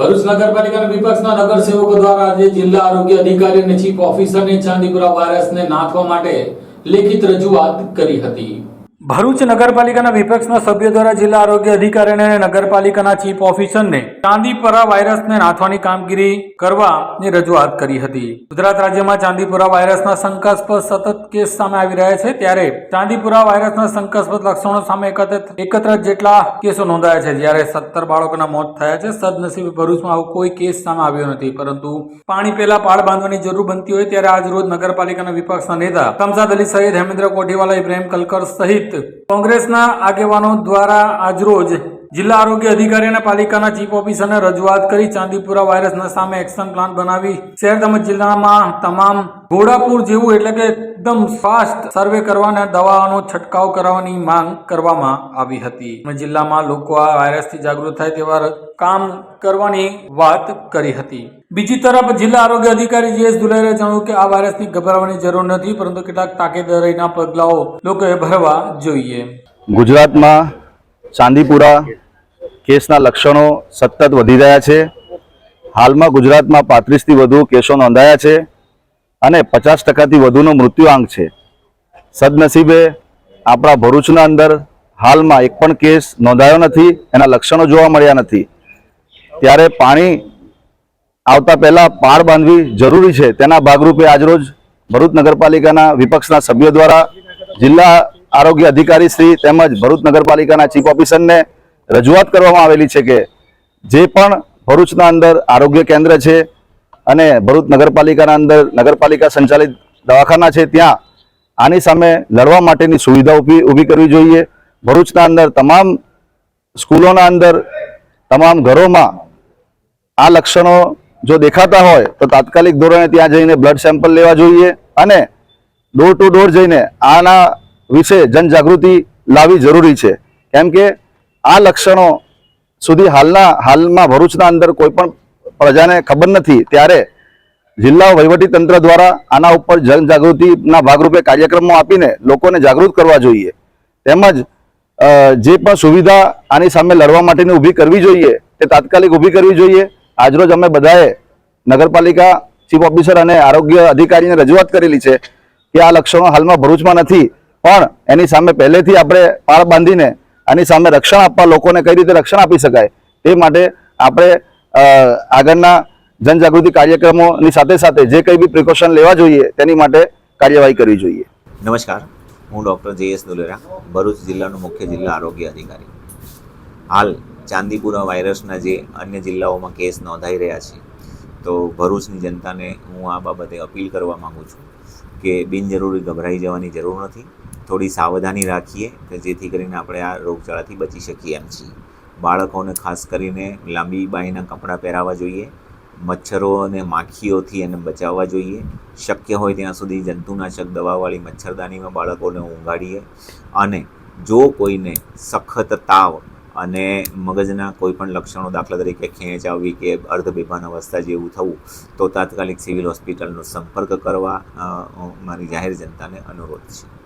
ભરૂચ નગરપાલિકાના વિપક્ષના નગરસેવકો દ્વારા આજે જિલ્લા આરોગ્ય અધિકારી અને ચીફ ઓફિસરને ચાંદીપુરા વાયરસને નાથવા માટે લેખિત રજૂઆત કરી હતી. ભરૂચ નગરપાલિકાના વિપક્ષના સભ્યો દ્વારા જિલ્લા આરોગ્ય અધિકારીને અને નગરપાલિકાના ચીફ ઓફિસરને ચાંદીપુરા વાયરસને નાથવાની કામગીરી કરવાની રજૂઆત કરી હતી. ગુજરાત રાજ્યમાં ચાંદીપુરા વાયરસના શંકાસ્પદ સતત કેસ સામે આવી રહ્યા છે ત્યારે ચાંદીપુરા વાયરસના શંકાસ્પદ લક્ષણો સામે એકત્ર જેટલા કેસો નોંધાયા છે, જ્યારે સત્તર બાળકોના મોત થયા છે. સદનસીબે ભરૂચમાં આવો કોઈ કેસ સામે આવ્યો નથી, પરંતુ પાણી પહેલા પાળ બાંધવાની જરૂર બનતી હોય ત્યારે આજ રોજ નગરપાલિકાના વિપક્ષના નેતા કમસાદ અલી સહિત હેમેન્દ્ર કોઠીવાલા ઇબ્રાહિમ કલકર સહિત કોંગ્રેસના આગેવાનો દ્વારા આજરોજ જિલ્લા આરોગ્ય અધિકારી અને પાલિકાના ચીફ ઓફિસરને રજૂઆત કરી ચાંદીપુરા વાયરસના સામે એક્શન પ્લાન બનાવી. શહેર તેમજ જિલ્લામાં તમામ ઘોડાપુર જેવું એટલે કે એકદમ ફાસ્ટ સર્વે કરવાના દવાઓનો છંટકાવ કરવાની માંગ કરવામાં આવી હતી. જિલ્લામાં લોકો આ વાયરસથી જાગૃત થાય તેવા કામ કરવાની વાત કરી હતી. બીજી તરફ જિલ્લા આરોગ્ય અધિકારી જીએસ દુલેરે જણાવ્યું કે આ વાયરસથી ગભરાવાની જરૂર નથી, પરંતુ કેટલાક તાકેદારીના પગલાઓ લોકોએ ભરવા જોઈએ. ગુજરાતમાં ચાંદીપુરા કેસના લક્ષણો સતત વધી રહ્યા છે. હાલમાં ગુજરાતમાં પાંત્રીસથી વધુ કેસો નોંધાયા છે અને પચાસ ટકાથી વધુનો મૃત્યુઆંક છે. સદનસીબે આપણા ભરૂચના અંદર હાલમાં એક પણ કેસ નોંધાયો નથી, એના લક્ષણો જોવા મળ્યા નથી. ત્યારે પાણી આવતા પહેલાં પાળ બાંધવી જરૂરી છે. તેના ભાગરૂપે આજરોજ ભરૂચ નગરપાલિકાના વિપક્ષના સભ્યો દ્વારા જિલ્લા આરોગ્ય અધિકારી શ્રી તેમજ ભરૂચ નગરપાલિકાના ચીફ ઓફિસરને રજૂઆત કરવામાં આવેલી છે કે જે પણ ભરૂચના અંદર આરોગ્ય કેન્દ્ર છે અને ભરૂચ નગરપાલિકાના અંદર નગરપાલિકા સંચાલિત દવાખાના છે ત્યાં આની સામે લડવા માટેની સુવિધા ઊભી ઊભી કરવી જોઈએ. ભરૂચના અંદર તમામ સ્કૂલોના અંદર, તમામ ઘરોમાં આ લક્ષણો જો દેખાતા હોય તો તાત્કાલિક ધોરણે ત્યાં જઈને બ્લડ સેમ્પલ લેવા જોઈએ અને ડોર ટુ ડોર જઈને આના વિશે જનજાગૃતિ લાવવી જરૂરી છે. કેમ કે આ લક્ષણો સુધી હાલના, હાલમાં ભરૂચના અંદર કોઈ પણ પ્રજાને ખબર નથી, ત્યારે જિલ્લા તંત્ર દ્વારા આના ઉપર જનજાગૃતિના ભાગરૂપે કાર્યક્રમો આપીને લોકોને જાગૃત કરવા જોઈએ. તેમજ જે પણ સુવિધા આની સામે લડવા માટેની ઊભી કરવી જોઈએ, તે તાત્કાલિક ઊભી કરવી જોઈએ. આજરોજ અમે બધાએ નગરપાલિકા ચીફ ઓફિસર અને આરોગ્ય અધિકારીને રજૂઆત કરેલી છે કે આ લક્ષણો હાલમાં ભરૂચમાં નથી, પણ એની સામે પહેલેથી આપણે પાળ બાંધીને આની સામે રક્ષણ આપવા લોકોને કઈ રીતે રક્ષણ આપી શકાય તે માટે આપણે આગળના જનજાગૃતિ કાર્યક્રમોની સાથે સાથે જે કંઈ બી પ્રિકોશન લેવા જોઈએ તેની માટે કાર્યવાહી કરવી જોઈએ. નમસ્કાર. હું ડૉક્ટર જે એસ દુલેરા, ભરૂચ જિલ્લાનો મુખ્ય જિલ્લા આરોગ્ય અધિકારી. હાલ ચાંદીપુરા વાયરસના જે અન્ય જિલ્લાઓમાં કેસ નોંધાઈ રહ્યા છે, તો ભરૂચની જનતાને હું આ બાબતે અપીલ કરવા માગું છું કે બિનજરૂરી ગભરાઈ જવાની જરૂર નથી. થોડી સાવધાની રાખીએ કે જેથી કરીને આપણે આ રોગચાળાથી બચી શકીએ એમ છીએ. બાળકોને ખાસ કરીને લાંબી બાંયના કપડાં પહેરાવવા જોઈએ, મચ્છરો અને માખીઓથી એને બચાવવા જોઈએ. શક્ય હોય ત્યાં સુધી જંતુનાશક દવાવાળી મચ્છરદાનીમાં બાળકોને ઊંઘાડીએ. અને જો કોઈને સખત તાવ અને મગજના કોઈ પણ લક્ષણો દાખલા તરીકે ખેંચ આવવી કે અર્ધ બેભાન અવસ્થા જેવું થવું, તો તાત્કાલિક સિવિલ હોસ્પિટલનો સંપર્ક કરવા મારી જાહેર જનતાને અનુરોધ છે.